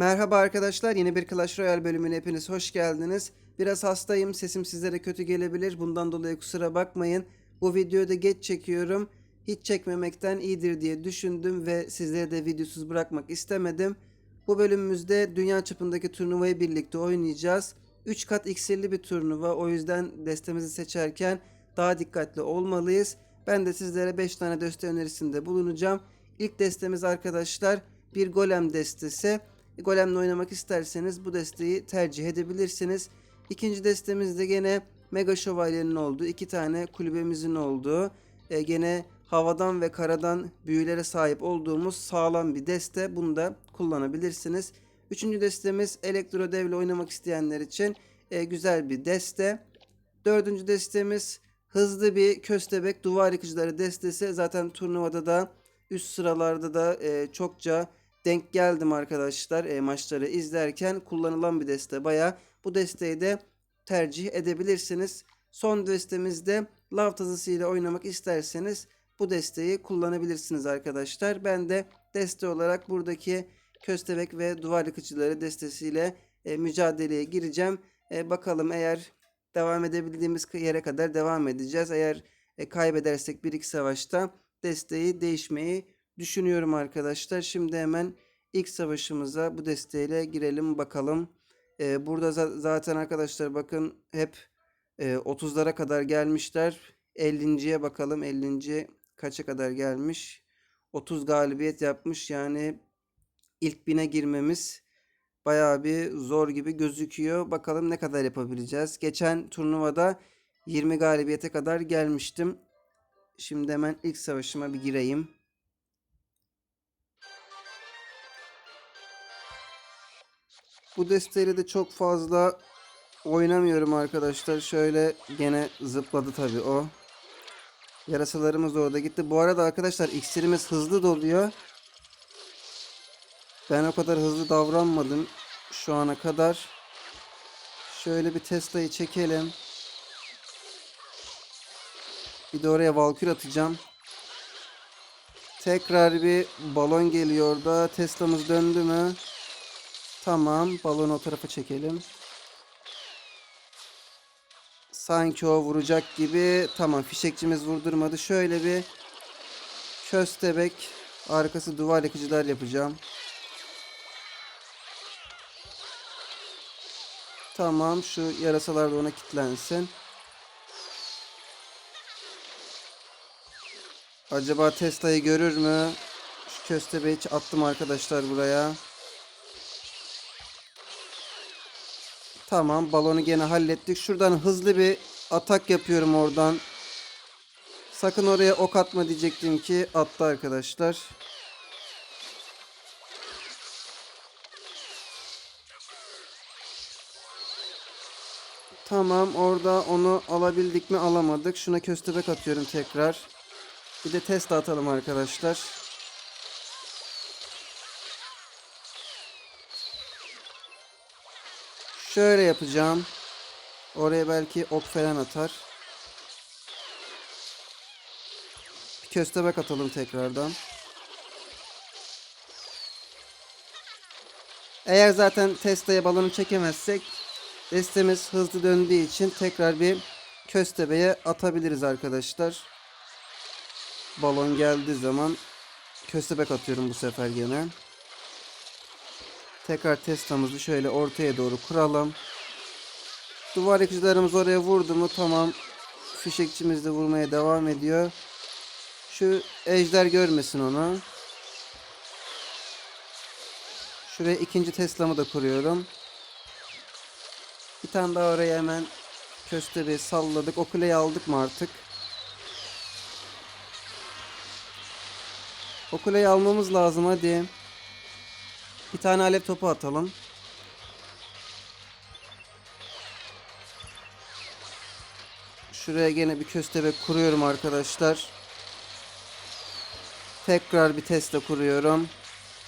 Merhaba arkadaşlar, yeni bir Clash Royale bölümüne hepiniz hoş geldiniz. Biraz hastayım, sesim sizlere kötü gelebilir. Bundan dolayı kusura bakmayın. Bu videoyu da geç çekiyorum. Hiç çekmemekten iyidir diye düşündüm ve sizleri de videosuz bırakmak istemedim. Bu bölümümüzde dünya çapındaki turnuvayı birlikte oynayacağız. 3 kat iksirli bir turnuva. O yüzden destemizi seçerken daha dikkatli olmalıyız. Ben de sizlere 5 tane deste önerisinde bulunacağım. İlk destemiz arkadaşlar bir golem destesi. Golemle oynamak isterseniz bu desteği tercih edebilirsiniz. İkinci destemiz de gene Mega Şövalye'nin olduğu, iki tane kulübemizin olduğu, e, gene havadan ve karadan büyülere sahip olduğumuz sağlam bir deste. Bunu da kullanabilirsiniz. Üçüncü destemiz Elektro Dev'le oynamak isteyenler için e, güzel bir deste. Dördüncü destemiz hızlı bir köstebek duvar yıkıcıları destesi. Zaten turnuvada da üst sıralarda da e, çokça denk geldim arkadaşlar e, maçları izlerken kullanılan bir deste baya. Bu desteği de tercih edebilirsiniz. Son destemizde lav tazısıyla oynamak isterseniz bu desteği kullanabilirsiniz arkadaşlar. Ben de deste olarak buradaki köstebek ve duvar yıkıcıları destesiyle e, mücadeleye gireceğim. E, bakalım eğer devam edebildiğimiz yere kadar devam edeceğiz. Eğer e, kaybedersek bir iki savaşta desteği değişmeyi düşünüyorum arkadaşlar. Şimdi hemen ilk savaşımıza bu desteğiyle girelim bakalım. Ee, burada za- zaten arkadaşlar bakın hep e, 30'lara kadar gelmişler. 50.ye bakalım 50. kaça kadar gelmiş. 30 galibiyet yapmış yani ilk bine girmemiz bayağı bir zor gibi gözüküyor. Bakalım ne kadar yapabileceğiz. Geçen turnuvada 20 galibiyete kadar gelmiştim. Şimdi hemen ilk savaşıma bir gireyim. Bu desteğiyle de çok fazla oynamıyorum arkadaşlar. Şöyle gene zıpladı tabii o. Yarasalarımız orada gitti. Bu arada arkadaşlar iksirimiz hızlı doluyor. Ben o kadar hızlı davranmadım şu ana kadar. Şöyle bir Tesla'yı çekelim. Bir de oraya valkür atacağım. Tekrar bir balon geliyor da Tesla'mız döndü mü? Tamam. Balonu o tarafa çekelim. Sanki o vuracak gibi. Tamam. Fişekçimiz vurdurmadı. Şöyle bir köstebek arkası duvar yakıcılar yapacağım. Tamam. Şu yarasalar da ona kilitlensin. Acaba Tesla'yı görür mü? Şu köstebeği attım arkadaşlar buraya. Tamam balonu gene hallettik. Şuradan hızlı bir atak yapıyorum oradan. Sakın oraya ok atma diyecektim ki attı arkadaşlar. Tamam orada onu alabildik mi alamadık. Şuna köstebek atıyorum tekrar. Bir de test atalım arkadaşlar. Şöyle yapacağım. Oraya belki ok falan atar. Bir köstebek atalım tekrardan. Eğer zaten Tesla'ya balonu çekemezsek destemiz hızlı döndüğü için tekrar bir köstebeğe atabiliriz arkadaşlar. Balon geldiği zaman köstebek atıyorum bu sefer gene. Tekrar Tesla'mızı şöyle ortaya doğru kuralım. Duvar yakıcılarımız oraya vurdu mu tamam. Fişekçimiz de vurmaya devam ediyor. Şu ejder görmesin onu. Şuraya ikinci Tesla'mı da kuruyorum. Bir tane daha oraya hemen köstebeği salladık. O kuleyi aldık mı artık? O kuleyi almamız lazım hadi. Bir tane alev topu atalım. Şuraya gene bir köstebek kuruyorum arkadaşlar. Tekrar bir Tesla kuruyorum.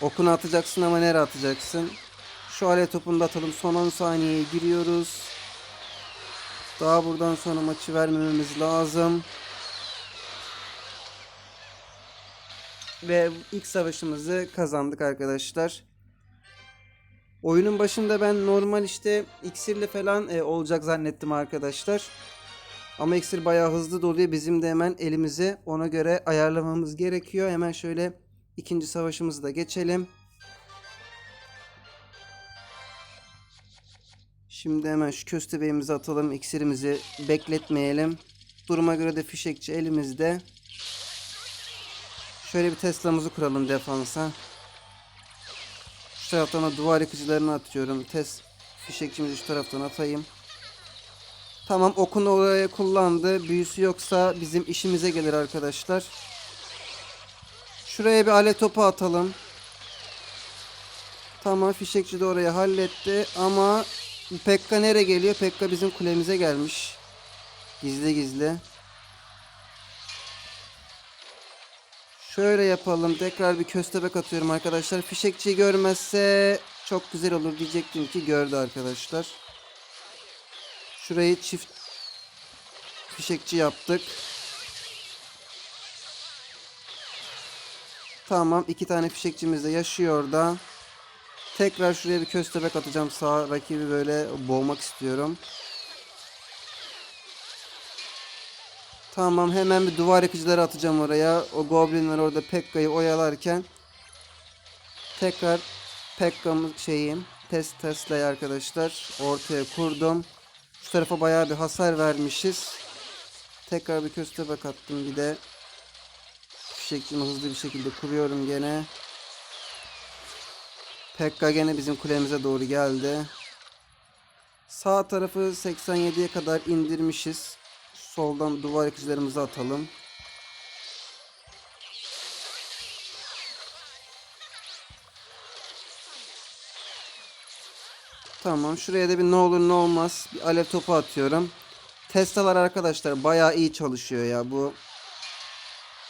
Okunu atacaksın ama nereye atacaksın? Şu alev topunu da atalım. Son 10 saniyeye giriyoruz. Daha buradan sonra maçı vermememiz lazım. Ve ilk savaşımızı kazandık arkadaşlar. Oyunun başında ben normal işte iksirle falan e, olacak zannettim arkadaşlar. Ama iksir bayağı hızlı doluyor. Bizim de hemen elimize ona göre ayarlamamız gerekiyor. Hemen şöyle ikinci savaşımızı da geçelim. Şimdi hemen şu köstebeğimizi atalım. İksirimizi bekletmeyelim. Duruma göre de fişekçi elimizde. Şöyle bir Tesla'mızı kuralım defansa. Taraftan duvar yıkıcılarını atıyorum. Tes fişekçimizi şu taraftan atayım. Tamam okunu oraya kullandı. Büyüsü yoksa bizim işimize gelir arkadaşlar. Şuraya bir alet topu atalım. Tamam fişekçi de orayı halletti ama Pekka nereye geliyor? Pekka bizim kulemize gelmiş. Gizli gizli. Şöyle yapalım. Tekrar bir köstebek atıyorum arkadaşlar. Fişekçiyi görmezse çok güzel olur diyecektim ki gördü arkadaşlar. Şurayı çift fişekçi yaptık. Tamam. iki tane fişekçimiz de yaşıyor da. Tekrar şuraya bir köstebek atacağım. Sağ rakibi böyle boğmak istiyorum. Tamam hemen bir duvar yıkıcıları atacağım oraya. O goblinler orada Pekka'yı oyalarken tekrar Pekka'mız şeyim test Tesla'yı arkadaşlar ortaya kurdum. Şu tarafa bayağı bir hasar vermişiz. Tekrar bir köstebek attım bir de fişekçimi hızlı bir şekilde kuruyorum gene. Pekka gene bizim kulemize doğru geldi. Sağ tarafı 87'ye kadar indirmişiz. Soldan duvar yıkıcılarımızı atalım. Tamam şuraya da bir ne olur ne olmaz bir alev topu atıyorum. Tesla'lar arkadaşlar bayağı iyi çalışıyor ya bu.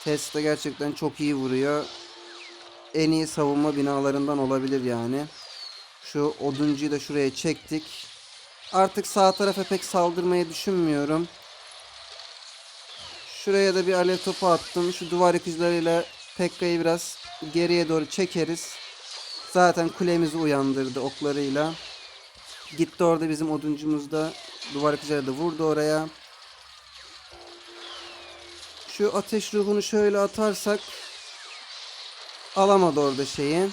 Tesla gerçekten çok iyi vuruyor. En iyi savunma binalarından olabilir yani. Şu oduncuyu da şuraya çektik. Artık sağ tarafa pek saldırmayı düşünmüyorum. Şuraya da bir alev topu attım. Şu duvar yıkıcılarıyla Pekka'yı biraz geriye doğru çekeriz. Zaten kulemizi uyandırdı oklarıyla. Gitti orada bizim oduncumuz da duvar yıkıcıları da vurdu oraya. Şu ateş ruhunu şöyle atarsak alamadı orada şeyi.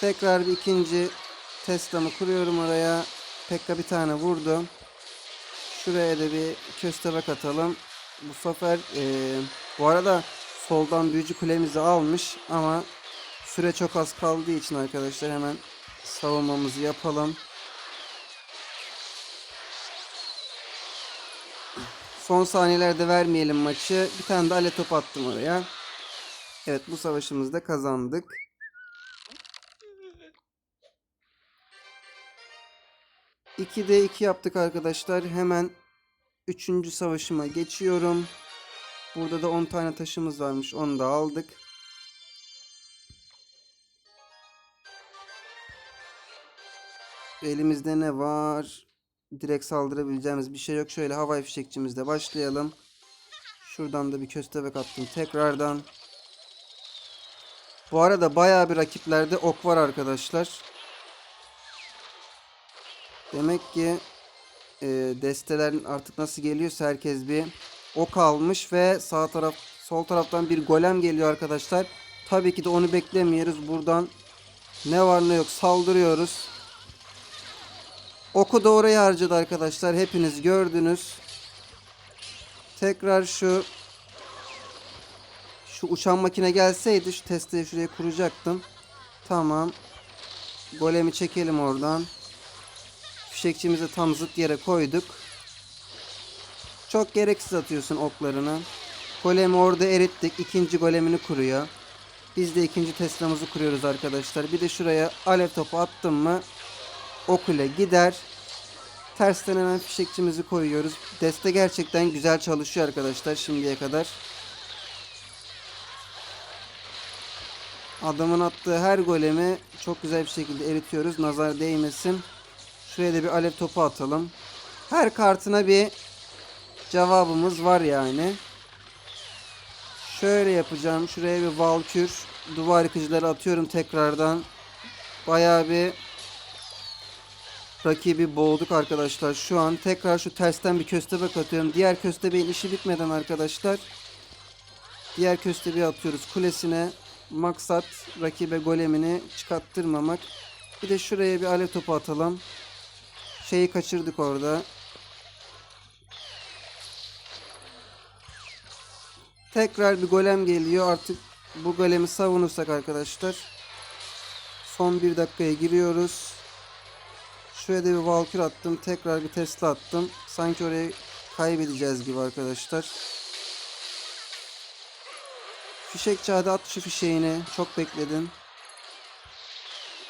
Tekrar bir ikinci Tesla'mı kuruyorum oraya. Pekka bir tane vurdu. Şuraya da bir köstebek atalım. Bu sefer eee, bu arada soldan büyücü kulemizi almış ama süre çok az kaldığı için arkadaşlar hemen savunmamızı yapalım. Son saniyelerde vermeyelim maçı. Bir tane de ale top attım oraya. Evet bu savaşımızı da kazandık. De 2 yaptık arkadaşlar. Hemen 3. savaşıma geçiyorum. Burada da 10 tane taşımız varmış. Onu da aldık. Elimizde ne var? Direkt saldırabileceğimiz bir şey yok. Şöyle havai fişekçimizle başlayalım. Şuradan da bir köstebek attım tekrardan. Bu arada bayağı bir rakiplerde ok var arkadaşlar. Demek ki e, destelerin artık nasıl geliyorsa herkes bir ok almış ve sağ taraf sol taraftan bir golem geliyor arkadaşlar. Tabii ki de onu beklemiyoruz. Buradan ne var ne yok saldırıyoruz. Oku da oraya harcadı arkadaşlar. Hepiniz gördünüz. Tekrar şu şu uçan makine gelseydi şu testeyi şuraya kuracaktım. Tamam. Golemi çekelim oradan. Fişekçimizi tam zıt yere koyduk. Çok gereksiz atıyorsun oklarını. Golemi orada erittik. İkinci golemini kuruyor. Biz de ikinci Tesla'mızı kuruyoruz arkadaşlar. Bir de şuraya alev topu attım mı o kule gider. Tersten hemen fişekçimizi koyuyoruz. Deste gerçekten güzel çalışıyor arkadaşlar şimdiye kadar. Adamın attığı her golemi çok güzel bir şekilde eritiyoruz. Nazar değmesin. Şuraya da bir alev topu atalım. Her kartına bir cevabımız var yani. Şöyle yapacağım. Şuraya bir valkür duvar yıkıcıları atıyorum tekrardan. Bayağı bir rakibi boğduk arkadaşlar. Şu an tekrar şu tersten bir köstebek atıyorum. Diğer köstebeğin işi bitmeden arkadaşlar diğer köstebeği atıyoruz kulesine. Maksat rakibe golemini çıkarttırmamak. Bir de şuraya bir alev topu atalım. Şeyi kaçırdık orada. Tekrar bir golem geliyor. Artık bu golemi savunursak arkadaşlar. Son bir dakikaya giriyoruz. Şuraya da bir Valkyr attım. Tekrar bir Tesla attım. Sanki orayı kaybedeceğiz gibi arkadaşlar. Fişekçi hadi at şu fişeğini. Çok bekledin.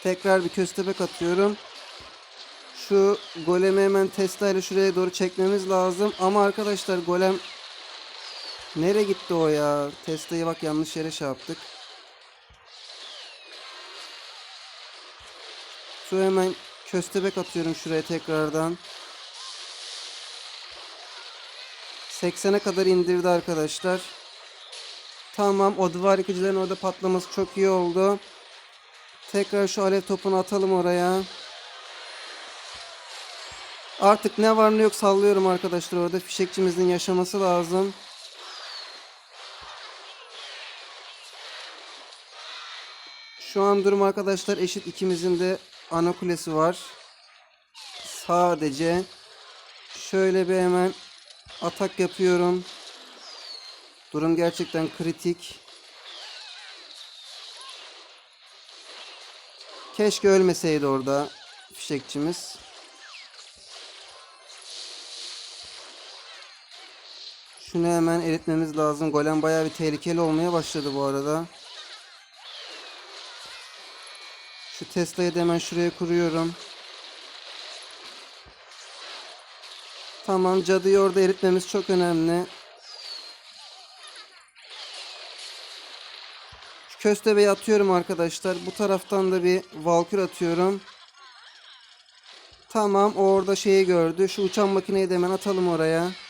Tekrar bir köstebek atıyorum. Şu golemi hemen Tesla ile şuraya doğru çekmemiz lazım. Ama arkadaşlar golem Nereye gitti o ya? Tesla'yı bak yanlış yere şey yaptık. Şu hemen köstebek atıyorum şuraya tekrardan. 80'e kadar indirdi arkadaşlar. Tamam o duvar yıkıcıların orada patlaması çok iyi oldu. Tekrar şu alev topunu atalım oraya. Artık ne var ne yok sallıyorum arkadaşlar orada. Fişekçimizin yaşaması lazım. Şu an durum arkadaşlar eşit ikimizin de ana kulesi var. Sadece şöyle bir hemen atak yapıyorum. Durum gerçekten kritik. Keşke ölmeseydi orada fişekçimiz. Şunu hemen eritmemiz lazım. Golem bayağı bir tehlikeli olmaya başladı bu arada. Şu Tesla'yı da hemen şuraya kuruyorum. Tamam cadıyı orada eritmemiz çok önemli. Şu köstebeği atıyorum arkadaşlar. Bu taraftan da bir valkür atıyorum. Tamam orada şeyi gördü. Şu uçan makineyi de hemen atalım oraya.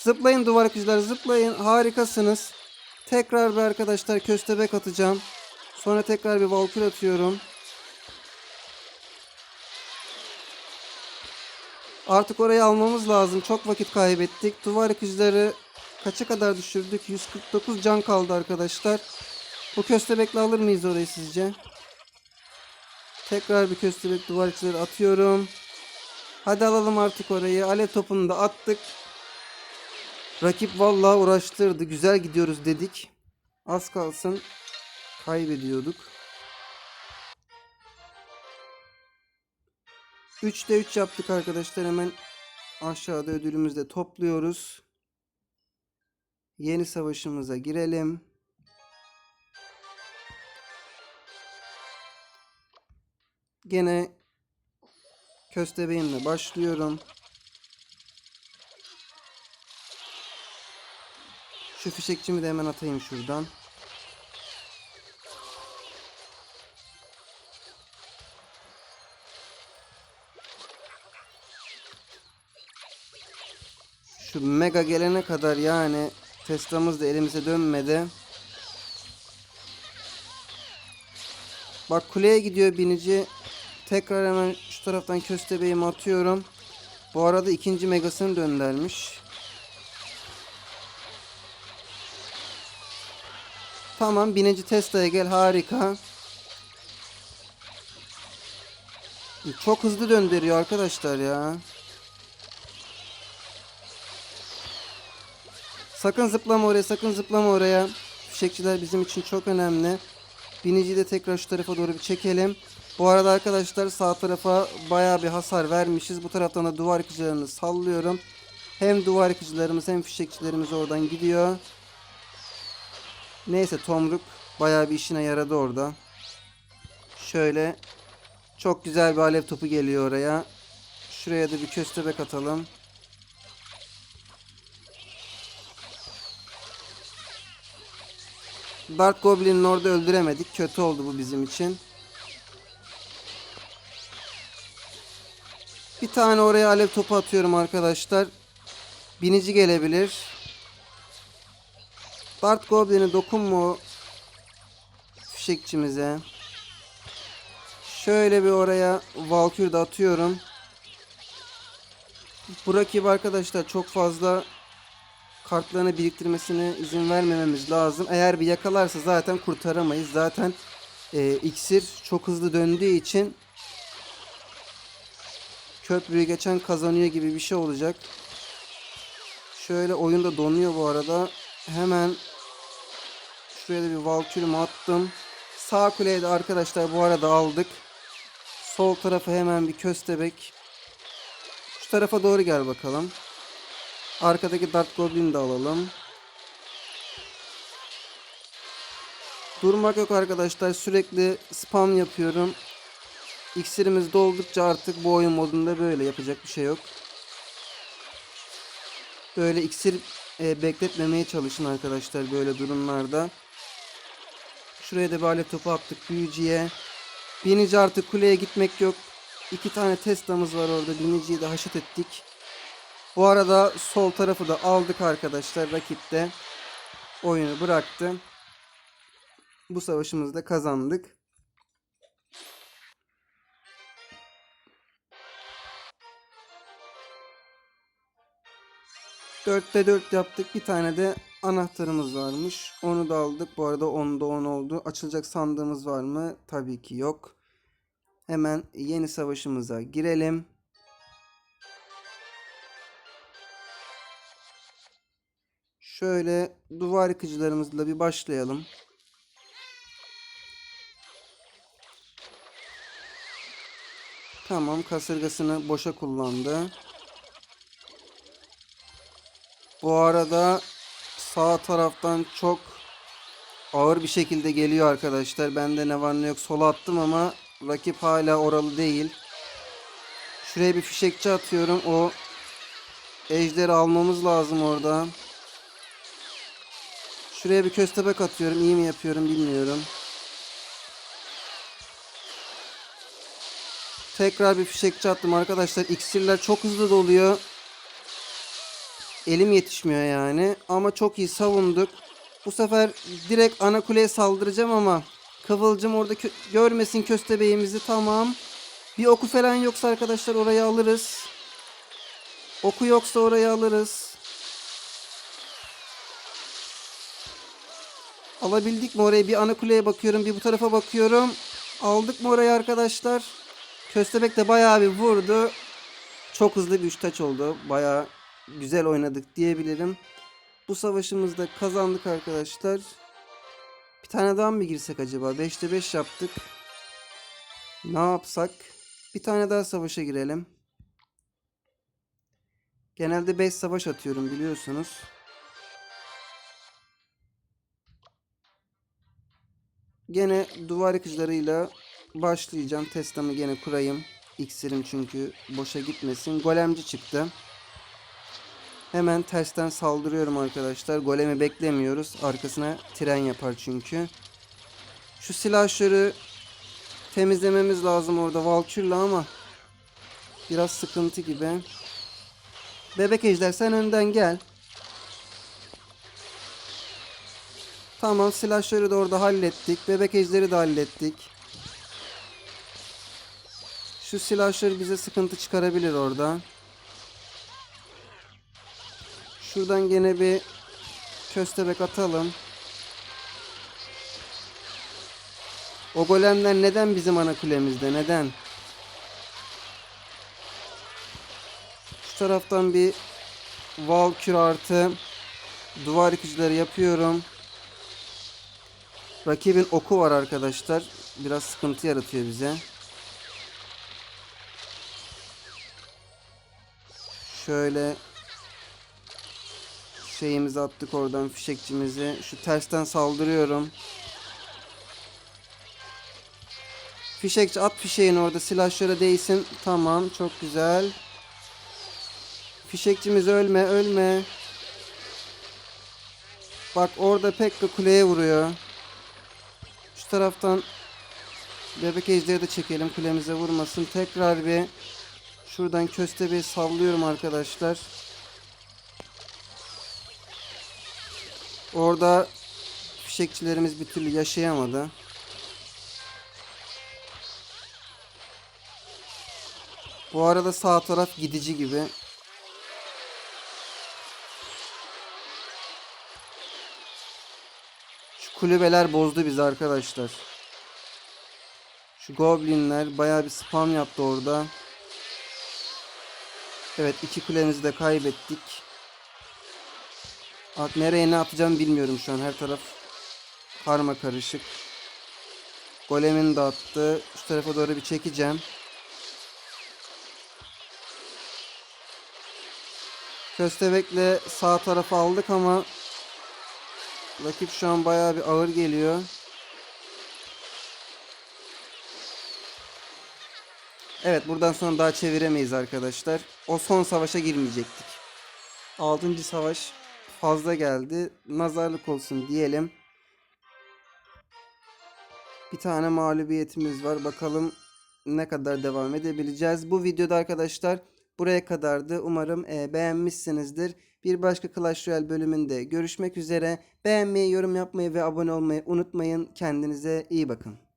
Zıplayın duvar akıcılar zıplayın. Harikasınız. Tekrar bir arkadaşlar köstebek atacağım. Sonra tekrar bir Valkyrie atıyorum. Artık orayı almamız lazım. Çok vakit kaybettik. Duvar yıkıcıları kaça kadar düşürdük? 149 can kaldı arkadaşlar. Bu köstebekle alır mıyız orayı sizce? Tekrar bir köstebek duvar yıkıcıları atıyorum. Hadi alalım artık orayı. Alev topunu da attık. Rakip vallahi uğraştırdı. Güzel gidiyoruz dedik. Az kalsın kaybediyorduk. 3'te 3 yaptık arkadaşlar. Hemen aşağıda ödülümüzü de topluyoruz. Yeni savaşımıza girelim. Gene köstebeğimle başlıyorum. Şu fişekçimi de hemen atayım şuradan. Şu mega gelene kadar yani Tesla'mız da elimize dönmedi. Bak kuleye gidiyor binici. Tekrar hemen şu taraftan köstebeğimi atıyorum. Bu arada ikinci megasını döndermiş. Tamam binici Tesla'ya gel harika. Çok hızlı döndürüyor arkadaşlar ya. Sakın zıplama oraya, sakın zıplama oraya. Fişekçiler bizim için çok önemli. Biniciyi de tekrar şu tarafa doğru bir çekelim. Bu arada arkadaşlar sağ tarafa baya bir hasar vermişiz. Bu taraftan da duvar yıkıcılarını sallıyorum. Hem duvar yıkıcılarımız hem fişekçilerimiz oradan gidiyor. Neyse Tomruk baya bir işine yaradı orada. Şöyle çok güzel bir alev topu geliyor oraya. Şuraya da bir köstebek atalım. Dark Goblin'in orada öldüremedik. Kötü oldu bu bizim için. Bir tane oraya alev topu atıyorum arkadaşlar. Binici gelebilir. Dark Goblin'e dokunma o fişekçimize. Şöyle bir oraya Valkür de atıyorum. Bu rakip arkadaşlar çok fazla kartlarını biriktirmesine izin vermememiz lazım. Eğer bir yakalarsa zaten kurtaramayız. Zaten e, iksir çok hızlı döndüğü için köprüyü geçen kazanıyor gibi bir şey olacak. Şöyle oyunda donuyor bu arada. Hemen şuraya da bir Valkyrie'mi attım. Sağ kuleyi de arkadaşlar bu arada aldık. Sol tarafa hemen bir köstebek. Şu tarafa doğru gel bakalım. Arkadaki Dart Goblin'i de alalım. Durmak yok arkadaşlar. Sürekli spam yapıyorum. İksirimiz doldukça artık bu oyun modunda böyle yapacak bir şey yok. Böyle iksir e, bekletmemeye çalışın arkadaşlar böyle durumlarda. Şuraya da bir alet topu attık büyücüye. Binici artık kuleye gitmek yok. İki tane testamız var orada. Biniciyi de haşet ettik. Bu arada sol tarafı da aldık arkadaşlar. Rakip de oyunu bıraktı. Bu savaşımızı da kazandık. Dörtte dört yaptık. Bir tane de anahtarımız varmış. Onu da aldık. Bu arada onda on oldu. Açılacak sandığımız var mı? Tabii ki yok. Hemen yeni savaşımıza girelim. Şöyle duvar yıkıcılarımızla bir başlayalım. Tamam kasırgasını boşa kullandı. Bu arada sağ taraftan çok ağır bir şekilde geliyor arkadaşlar. Bende ne var ne yok sola attım ama rakip hala oralı değil. Şuraya bir fişekçi atıyorum. O ejderi almamız lazım orada. Şuraya bir köstebek atıyorum. İyi mi yapıyorum bilmiyorum. Tekrar bir fişekçi attım arkadaşlar. İksirler çok hızlı doluyor. Elim yetişmiyor yani. Ama çok iyi savunduk. Bu sefer direkt ana kuleye saldıracağım ama Kıvılcım orada kö- görmesin köstebeğimizi. Tamam. Bir oku falan yoksa arkadaşlar orayı alırız. Oku yoksa orayı alırız. Alabildik mi orayı? Bir ana kuleye bakıyorum. Bir bu tarafa bakıyorum. Aldık mı orayı arkadaşlar? Köstebek de bayağı bir vurdu. Çok hızlı bir üç taç oldu. Bayağı güzel oynadık diyebilirim. Bu savaşımızda kazandık arkadaşlar. Bir tane daha mı girsek acaba? 5'te 5 yaptık. Ne yapsak? Bir tane daha savaşa girelim. Genelde 5 savaş atıyorum biliyorsunuz. Gene duvar yıkıcılarıyla başlayacağım. Testamı gene kurayım. İksirim çünkü boşa gitmesin. Golemci çıktı. Hemen tersten saldırıyorum arkadaşlar. Golemi beklemiyoruz. Arkasına tren yapar çünkü. Şu silahları temizlememiz lazım orada Valkyr'la ama biraz sıkıntı gibi. Bebek ejder sen önden gel. Tamam silahları da orada hallettik. Bebek ejderi de hallettik. Şu silahları bize sıkıntı çıkarabilir orada. Şuradan gene bir köstebek atalım. O golemler neden bizim ana kulemizde? Neden? Şu taraftan bir Valkür artı duvar yıkıcıları yapıyorum. Rakibin oku var arkadaşlar. Biraz sıkıntı yaratıyor bize. Şöyle şeyimizi attık oradan fişekçimizi. Şu tersten saldırıyorum. Fişekçi at fişeğini orada silahlara değsin. Tamam çok güzel. Fişekçimiz ölme ölme. Bak orada Pekka kuleye vuruyor. Şu taraftan bebek ejderi de çekelim kulemize vurmasın. Tekrar bir şuradan köstebeği sallıyorum arkadaşlar. Orada fişekçilerimiz bir türlü yaşayamadı. Bu arada sağ taraf gidici gibi. Şu kulübeler bozdu bizi arkadaşlar. Şu goblinler baya bir spam yaptı orada. Evet iki kulemizi de kaybettik. At nereye ne atacağım bilmiyorum şu an. Her taraf karma karışık. Golemini de attı. Şu tarafa doğru bir çekeceğim. Köstebek'le sağ tarafa aldık ama rakip şu an bayağı bir ağır geliyor. Evet buradan sonra daha çeviremeyiz arkadaşlar. O son savaşa girmeyecektik. 6. savaş fazla geldi. Nazarlık olsun diyelim. Bir tane mağlubiyetimiz var. Bakalım ne kadar devam edebileceğiz. Bu videoda arkadaşlar buraya kadardı. Umarım e, beğenmişsinizdir. Bir başka Clash Royale bölümünde görüşmek üzere. Beğenmeyi, yorum yapmayı ve abone olmayı unutmayın. Kendinize iyi bakın.